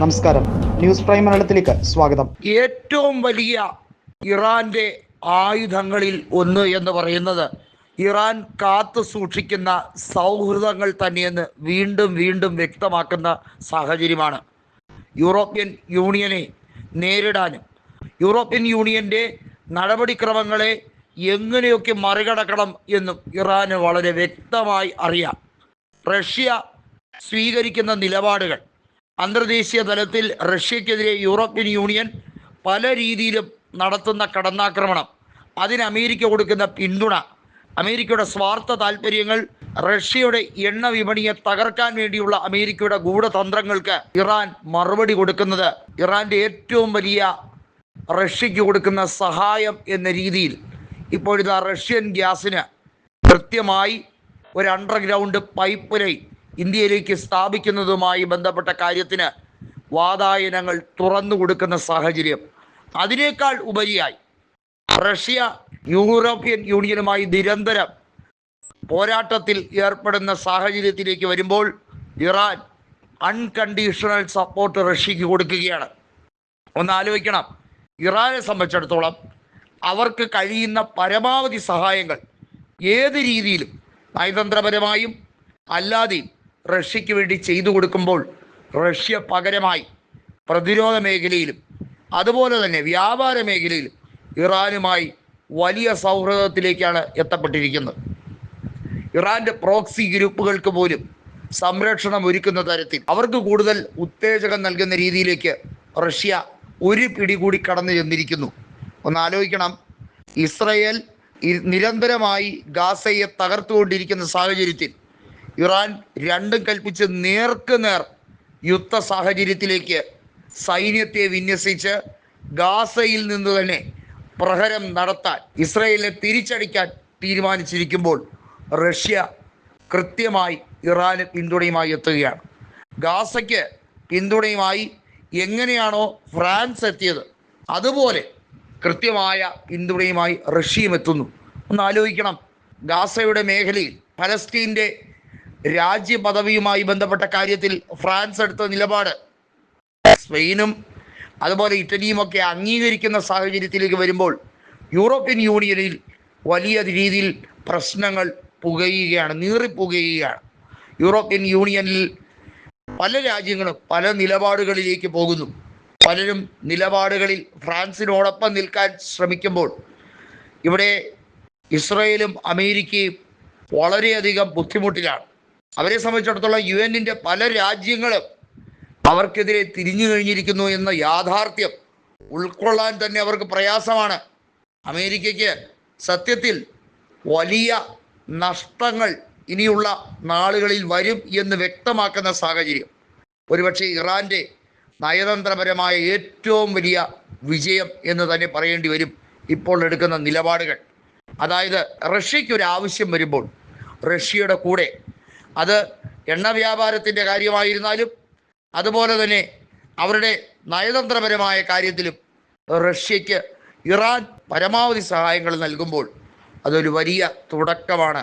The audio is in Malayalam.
നമസ്കാരം. ന്യൂസ് പ്രൈം മലയാളത്തിലേക്ക് സ്വാഗതം. ഏറ്റവും വലിയ ഇറാന്റെ ആയുധങ്ങളിൽ ഒന്ന് എന്ന് പറയുന്നത് ഇറാൻ കാത്തു സൂക്ഷിക്കുന്ന സൗഹൃദങ്ങൾ തന്നെയെന്ന് വീണ്ടും വീണ്ടും വ്യക്തമാക്കുന്ന സാഹചര്യമാണ്. യൂറോപ്യൻ യൂണിയനെ നേരിടാനും യൂറോപ്യൻ യൂണിയന്റെ നടപടിക്രമങ്ങളെ എങ്ങനെയൊക്കെ മറികടക്കണം എന്നും ഇറാന് വളരെ വ്യക്തമായി അറിയാം. റഷ്യ സ്വീകരിക്കുന്ന നിലപാടുകൾ അന്തർദേശീയ തലത്തിൽ റഷ്യക്കെതിരെ യൂറോപ്യൻ യൂണിയൻ പല രീതിയിലും നടത്തുന്ന കടന്നാക്രമണം. അതിന് അമേരിക്ക കൊടുക്കുന്ന പിന്തുണ. അമേരിക്കയുടെ സ്വാർത്ഥ താല്പര്യങ്ങൾ റഷ്യയുടെ എണ്ണ വിപണിയെ തകർക്കാൻ വേണ്ടിയുള്ള അമേരിക്കയുടെ ഗൂഢതന്ത്രങ്ങൾക്ക് ഇറാൻ മറുപടി കൊടുക്കുന്നത്. ഇറാന്റെ ഏറ്റവും വലിയ റഷ്യക്ക് കൊടുക്കുന്ന സഹായം എന്ന രീതിയിൽ ഇപ്പോഴത്തെ റഷ്യൻ ഗ്യാസിന് കൃത്യമായി ഒരു അണ്ടർഗ്രൗണ്ട് പൈപ്പ് ലൈൻ ഇന്ത്യയിലേക്ക് സ്ഥാപിക്കുന്നതുമായി ബന്ധപ്പെട്ട കാര്യത്തിന് വാതായനങ്ങൾ തുറന്നു കൊടുക്കുന്ന സാഹചര്യം അതിനേക്കാൾ ഉപരിയായി റഷ്യ യൂറോപ്യൻ യൂണിയനുമായി നിരന്തരം പോരാട്ടത്തിൽ ഏർപ്പെടുന്ന സാഹചര്യത്തിലേക്ക് വരുമ്പോൾ ഇറാൻ അൺകണ്ടീഷണൽ സപ്പോർട്ട് റഷ്യക്ക് കൊടുക്കുകയാണ്. ഒന്ന് ആലോചിക്കണം. ഇറാനെ സംബന്ധിച്ചിടത്തോളം അവർക്ക് കഴിയുന്ന പരമാവധി സഹായങ്ങൾ ഏത് രീതിയിലും നയതന്ത്രപരമായും അല്ലാതെയും റഷ്യക്ക് വേണ്ടി ചെയ്തു കൊടുക്കുമ്പോൾ റഷ്യ പകരമായി പ്രതിരോധ മേഖലയിലും അതുപോലെ തന്നെ വ്യാപാര മേഖലയിലും ഇറാനുമായി വലിയ സൗഹൃദത്തിലേക്കാണ് എത്തപ്പെട്ടിരിക്കുന്നത്. ഇറാന്റെ പ്രോക്സി ഗ്രൂപ്പുകൾക്ക് പോലും സംരക്ഷണം ഒരുക്കുന്ന തരത്തിൽ അവർക്ക് കൂടുതൽ ഉത്തേജകം നൽകുന്ന രീതിയിലേക്ക് റഷ്യ ഒരു പിടി കൂടി കടന്നു ചെന്നിരിക്കുന്നു. ഒന്ന് ആലോചിക്കണം. ഇസ്രയേൽ നിരന്തരമായി ഗാസയെ തകർത്തുകൊണ്ടിരിക്കുന്ന സാഹചര്യത്തിൽ ഇറാൻ രണ്ടും കൽപ്പിച്ച് നേർക്ക് നേർ യുദ്ധ സാഹചര്യത്തിലേക്ക് സൈന്യത്തെ വിന്യസിച്ച് ഗാസയിൽ നിന്ന് തന്നെ പ്രഹരം നടത്താൻ ഇസ്രയേലിനെ തിരിച്ചടിക്കാൻ തീരുമാനിച്ചിരിക്കുമ്പോൾ റഷ്യ കൃത്യമായി ഇറാന് പിന്തുണയുമായി എത്തുകയാണ്. ഗാസയ്ക്ക് പിന്തുണയുമായി എങ്ങനെയാണോ ഫ്രാൻസ് എത്തിയത് അതുപോലെ കൃത്യമായ പിന്തുണയുമായി റഷ്യയും എത്തുന്നു. ഒന്ന് ആലോചിക്കണം. ഗാസയുടെ മേഖലയിൽ ഫലസ്തീന്റെ രാജ്യ പദവിയുമായി ബന്ധപ്പെട്ട കാര്യത്തിൽ ഫ്രാൻസ് എടുത്ത നിലപാട്. സ്പെയിനും അതുപോലെ ഇറ്റലിയും ഒക്കെ അംഗീകരിക്കുന്ന സാഹചര്യത്തിലേക്ക് വരുമ്പോൾ യൂറോപ്യൻ യൂണിയനിൽ വലിയ രീതിയിൽ പ്രശ്നങ്ങൾ പുകയുകയാണ് നീറിപ്പുകയുകയാണ്. യൂറോപ്യൻ യൂണിയനിൽ പല രാജ്യങ്ങളും പല നിലപാടുകളിലേക്ക് പോകുന്നു. പലരും നിലപാടുകളിൽ ഫ്രാൻസിനോടൊപ്പം നിൽക്കാൻ ശ്രമിക്കുമ്പോൾ ഇവിടെ ഇസ്രയേലും അമേരിക്കയും വളരെയധികം ബുദ്ധിമുട്ടിലാണ്. അവരെ സംബന്ധിച്ചിടത്തോളം യു എന്നിന്റെ പല രാജ്യങ്ങളും അവർക്കെതിരെ തിരിഞ്ഞു കഴിഞ്ഞിരിക്കുന്നു എന്ന യാഥാർത്ഥ്യം ഉൾക്കൊള്ളാൻ തന്നെ അവർക്ക് പ്രയാസമാണ്. അമേരിക്കയ്ക്ക് സത്യത്തിൽ വലിയ നഷ്ടങ്ങൾ ഇനിയുള്ള നാളുകളിൽ വരും എന്ന് വ്യക്തമാക്കുന്ന സാഹചര്യം. ഒരുപക്ഷെ ഇറാന്റെ നയതന്ത്രപരമായ ഏറ്റവും വലിയ വിജയം എന്ന് തന്നെ പറയേണ്ടി വരും ഇപ്പോൾ എടുക്കുന്ന നിലപാടുകൾ. അതായത് റഷ്യയ്ക്ക് ഒരു ആവശ്യം വരുമ്പോൾ റഷ്യയുടെ കൂടെ അത് എണ്ണ വ്യാപാരത്തിന്റെ കാര്യമായിരുന്നാലും അതുപോലെ തന്നെ അവരുടെ നയതന്ത്രപരമായ കാര്യത്തിലും റഷ്യയ്ക്ക് ഇറാൻ പരമാവധി സഹായങ്ങൾ നൽകുമ്പോൾ അതൊരു വലിയ തുടക്കമാണ്.